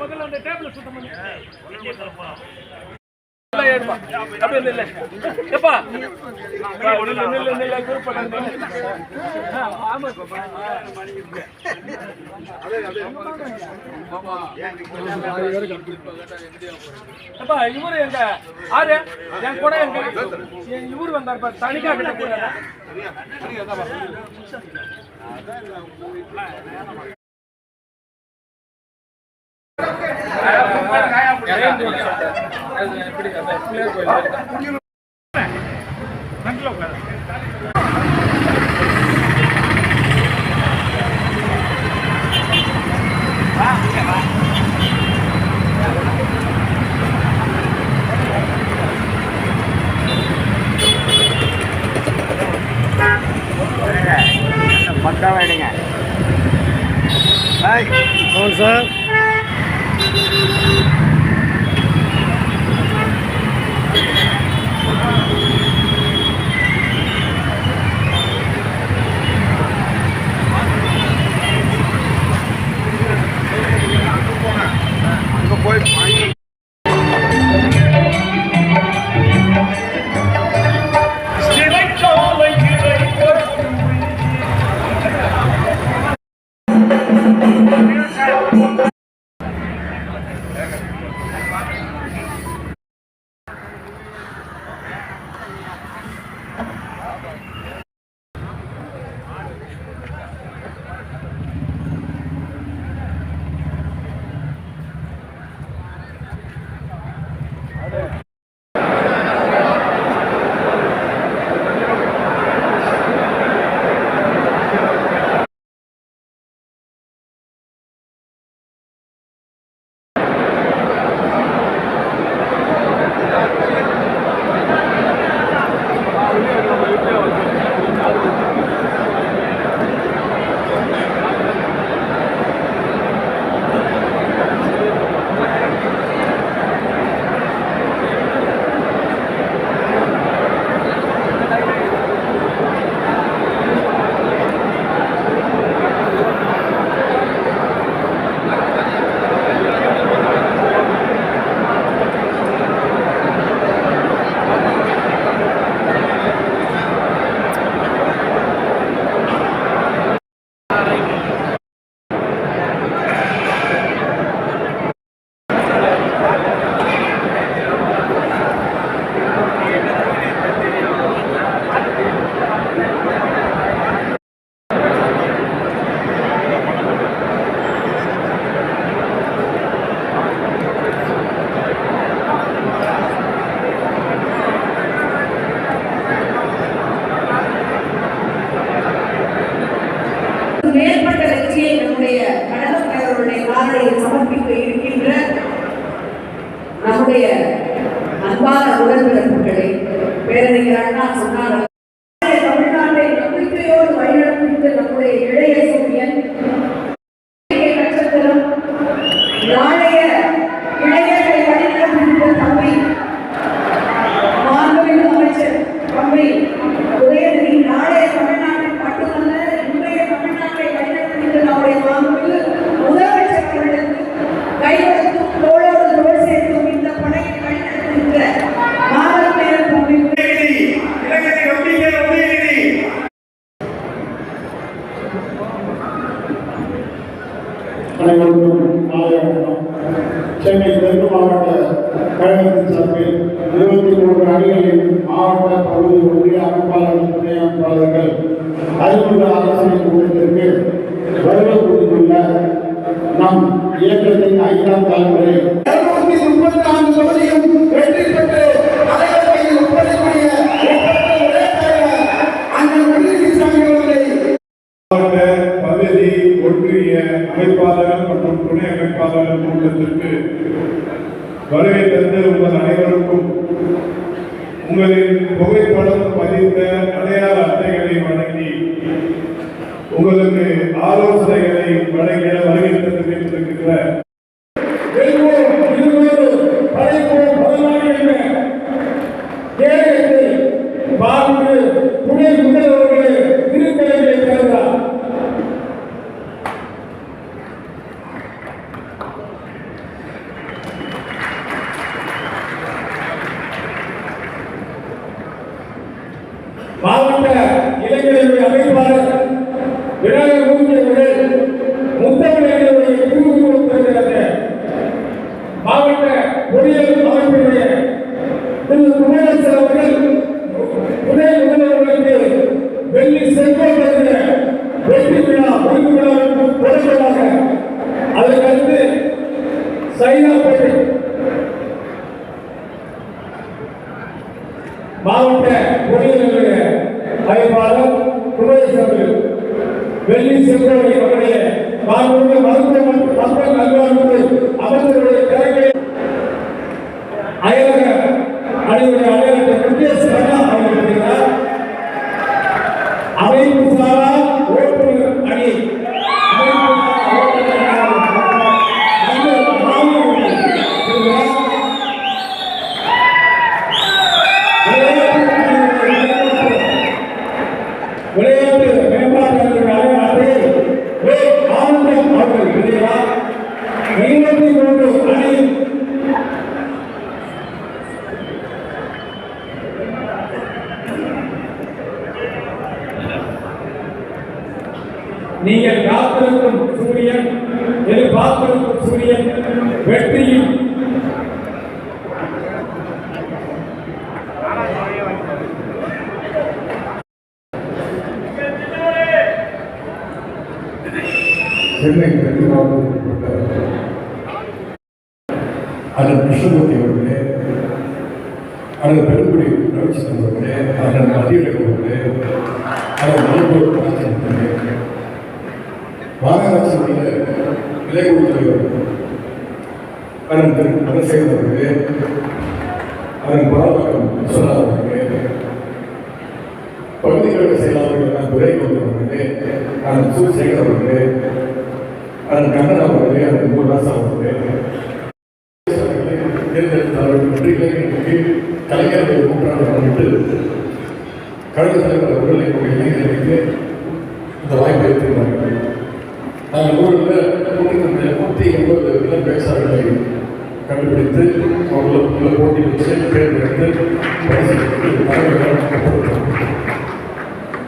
முதல்ல அந்த டேபிள் சுத்தம் பண்ணி. அப்பா இவரு எங்க? ஆறு? என் கூட எங்க? என் இவரு வந்தார் பாரு தனிக்கா கிட்ட கூட பக்காவாக எடுங்க சார். அவருடைய காலையை காலையில் சமர்ப்பிக்க இருக்கின்ற நம்முடைய அன்பான உடன்பிறப்புகளை பேரறிஞர் அண்ணா சொன்னார்கள் மாவட்ட கழகத்தின் சார்பில் இருபத்தி மூன்று அணிகளின் மாவட்ட பகுதி ஒன்றிய அமைப்பாளர்கள் துணை அமைப்பாளர்கள் அறிமுக ஆலோசனை கூட்டத்திற்கு வருகை புரிந்துள்ள நம் இயக்கத்தின் ஐந்தாம் தலைமுறை. முப்பத்தி நான்கு தொகுதியும் வெற்றி பெற்று ஒன்றிய அமைப்பாளர்கள் மற்றும் துணை அமைப்பாளர்கள் கூட்டத்திற்கு வருகை தந்து உங்கள் அனைவருக்கும் உங்களின் புகைப்படம் பதிந்த அடையாள அட்டைகளை வழங்கி உங்களுக்கு ஆலோசனைகளை வழங்கிட வருகை தந்து கேட்டிருக்கின்ற வெல்வோம் பதினாறு துணை மாவட்ட இளைஞர்களுடைய அமைப்பாளர் வெள்ளி செல்வரை அவருடைய பார்வையுடைய மருத்துவ மக்கள் நல்வாழ்வு அமைச்சருடைய கரங்களை அயலக அணியுடைய எதிர்பார்த்திருக்கும் சூரியன் வெற்றியும் சென்னை அதன் கிருஷ்ணமூர்த்தி அவர்களே அதன் பெருங்குடி ரவிச்சந்திரன் அவர்களே அதன் மதியழகு அவர்களே அதன் மலர்போர் ராஜன் விலை மாநகராட்சியுடைய இளைஞர் தலைவர் அதன் திரு மனசேகர் அதன் பராமக்கம் விஸ்வநாதன் அவர்களே பகுதிகளுக்கு செயலாளர்களான துரை அவர்களே அதன் சூழ் செய்கிறவர்களே அதன் கண்ணன் அவர்களே அதன் மூலராசா அவர்களே தேர்ந்தெடுத்தார்கள் வெற்றிகளை கலைஞர்கள் கூட்டாளர் கழக தலைவர் அவர்கள் என்னுடைய இளைஞர்களுக்கு இந்த வாய்ப்பை எடுத்துள்ளார்கள் நூற்றி எண்பது இளம் பேச்சாளர்களை கண்டுபிடித்து அவர்களுக்குள்ள போட்டி வச்சு தேர்ந்தெடுத்து பரிசீலித்து தலைவர்கள்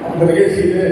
அந்த நிகழ்ச்சியிலே